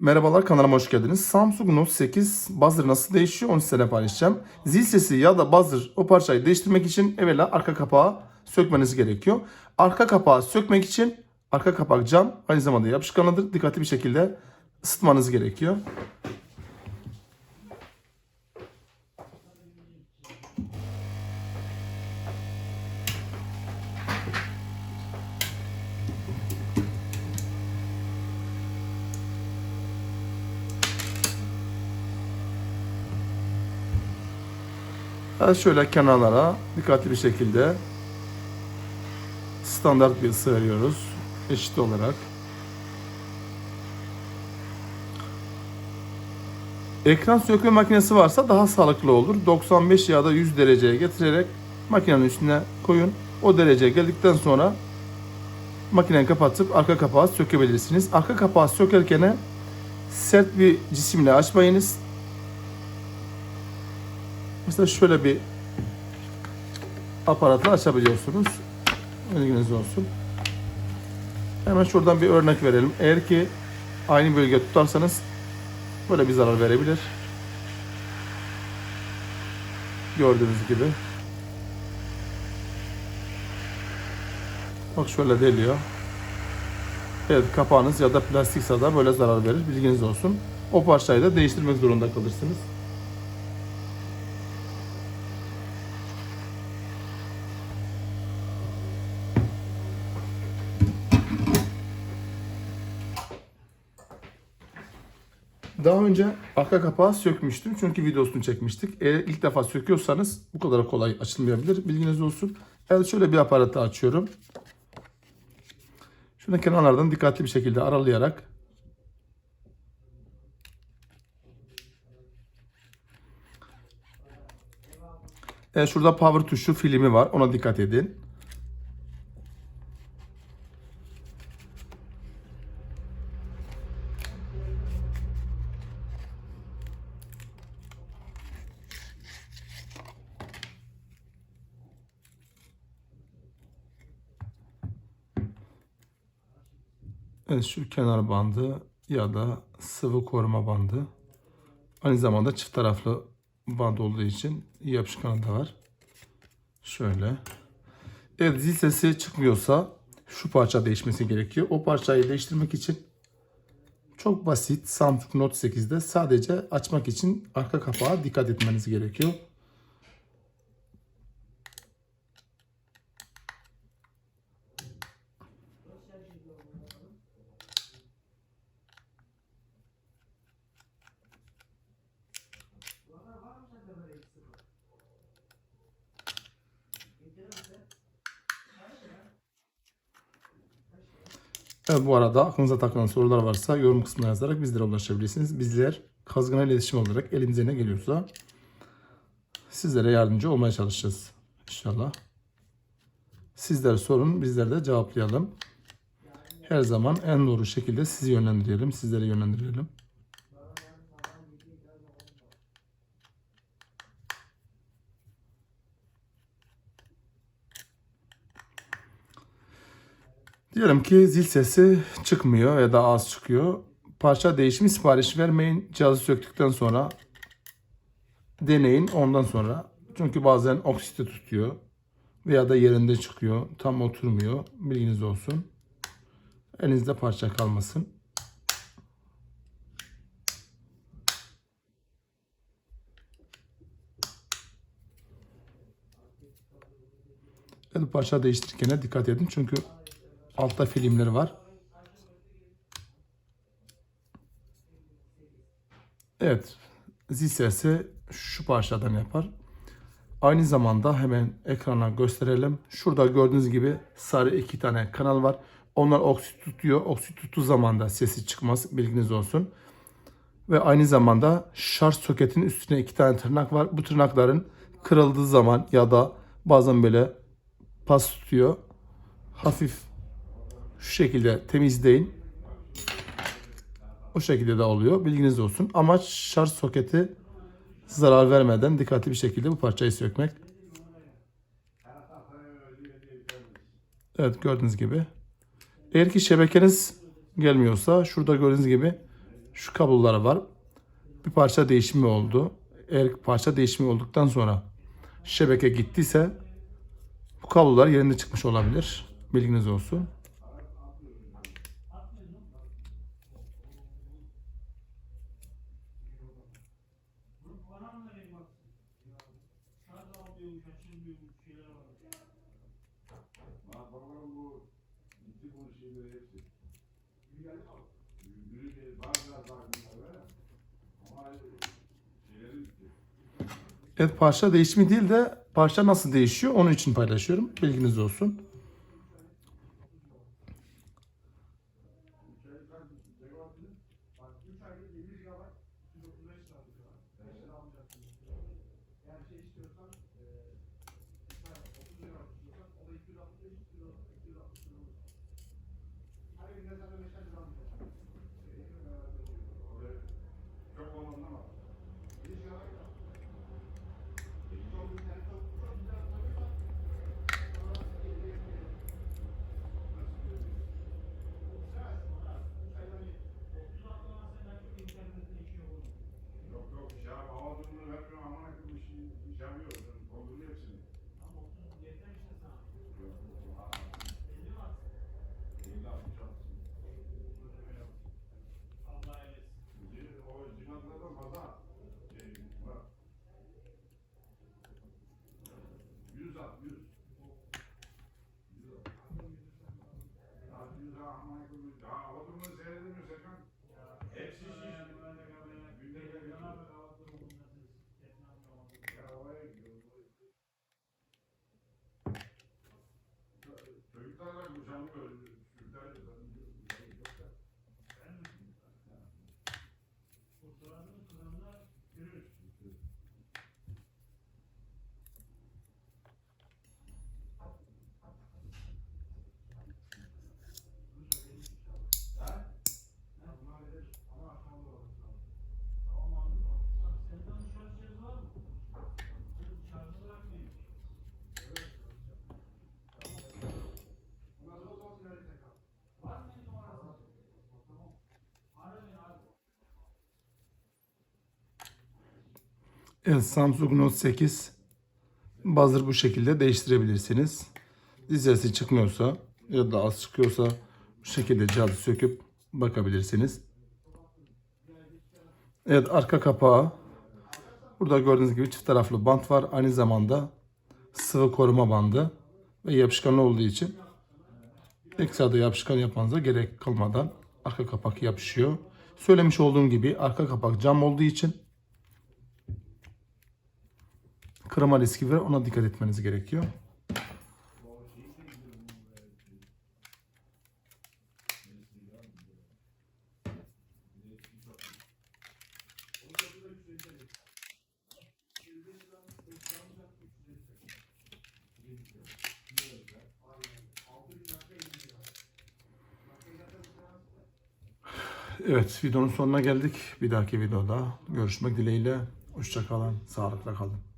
Merhabalar kanalıma hoş geldiniz. Samsung Note 8 buzzer nasıl değişiyor onu size paylaşacağım. Zil sesi ya da buzzer o parçayı değiştirmek için evvela arka kapağı sökmeniz gerekiyor. Arka kapağı sökmek için arka kapak cam aynı zamanda yapışkanlıdır. Dikkatli bir şekilde ısıtmanız gerekiyor. Ben şöyle kenarlara dikkatli bir şekilde standart bir ısı veriyoruz. Eşit olarak. Ekran sökme makinesi varsa daha sağlıklı olur. 95 ya da 100 dereceye getirerek makinenin üstüne koyun. O dereceye geldikten sonra makineyi kapatıp arka kapağı sökebilirsiniz. Arka kapağı sökerken sert bir cisimle açmayınız. Mesela şöyle bir aparatla açabiliyorsunuz. Bilginiz olsun. Hemen şuradan bir örnek verelim. Eğer ki aynı bölge tutarsanız böyle bir zarar verebilir. Gördüğünüz gibi. Bak şöyle deliyor. Evet kapağınız ya da plastikse da böyle zarar verir. Bilginiz olsun. O parçayı da değiştirmek zorunda kalırsınız. Daha önce arka kapağı sökmüştüm çünkü videosunu çekmiştik. Eğer ilk defa söküyorsanız bu kadar kolay açılmayabilir. Bilginiz olsun. Evet şöyle bir aparatı açıyorum. Şunu kenarlardan dikkatli bir şekilde aralayarak Evet, şurada power tuşu filmi var. Ona dikkat edin. Şu kenar bandı ya da sıvı koruma bandı. Aynı zamanda çift taraflı band olduğu için yapışkanı da var. Şöyle. Evet zil sesi çıkmıyorsa şu parça değişmesi gerekiyor. O parçayı değiştirmek için çok basit Samsung Note 8'de sadece açmak için arka kapağa dikkat etmeniz gerekiyor. Evet, bu arada aklınıza takılan sorular varsa yorum kısmına yazarak bizlere ulaşabilirsiniz. Bizler Kazgın'a iletişim olarak elimize ne geliyorsa sizlere yardımcı olmaya çalışacağız inşallah. Sizler sorun, bizler de cevaplayalım. Her zaman en doğru şekilde sizi yönlendirelim, sizleri yönlendirelim. Diyelim ki zil sesi çıkmıyor ya da az çıkıyor. Parça değişimi siparişi vermeyin. Cihazı söktükten sonra deneyin ondan sonra. Çünkü bazen oksiti tutuyor veya da yerinde çıkıyor. Tam oturmuyor. Bilginiz olsun. Elinizde parça kalmasın. Evet, parça değiştirirken dikkat edin çünkü altta filmleri var. Evet, zil sesi şu parçadan yapar. Aynı zamanda hemen ekrana gösterelim. Şurada gördüğünüz gibi sarı iki tane kanal var. Onlar oksit tutuyor. Oksit tuttuğu zaman da sesi çıkmaz. Bilginiz olsun. Ve aynı zamanda şarj soketin üstüne iki tane tırnak var. Bu tırnakların kırıldığı zaman ya da bazen böyle pas tutuyor. Hafif şu şekilde temizleyin. O şekilde de oluyor. Bilginiz olsun. Amaç şarj soketi zarar vermeden dikkatli bir şekilde bu parçayı sökmek. Evet gördüğünüz gibi. Eğer ki şebekeniz gelmiyorsa şurada gördüğünüz gibi şu kabloları var. Bir parça değişimi oldu. Eğer parça değişimi olduktan sonra şebeke gittiyse bu kablolar yerinde çıkmış olabilir. Bilginiz olsun. Bakalım bu Evet parça değişimi değil de parça nasıl değişiyor onun için paylaşıyorum. Bilginiz olsun. 그래서 좀 해주라고. down good. Samsung Note 8 buzzer bu şekilde değiştirebilirsiniz. Dizesi çıkmıyorsa ya da az çıkıyorsa bu şekilde cihazı söküp bakabilirsiniz. Evet arka kapağı. Burada gördüğünüz gibi çift taraflı bant var. Aynı zamanda sıvı koruma bandı ve yapışkan olduğu için ekstra da yapışkan yapmanıza gerek kalmadan arka kapak yapışıyor. Söylemiş olduğum gibi arka kapak cam olduğu için kırma riski var. Ona dikkat etmeniz gerekiyor. Evet videonun sonuna geldik. Bir dahaki videoda görüşmek dileğiyle. Hoşçakalın. Sağlıkla kalın.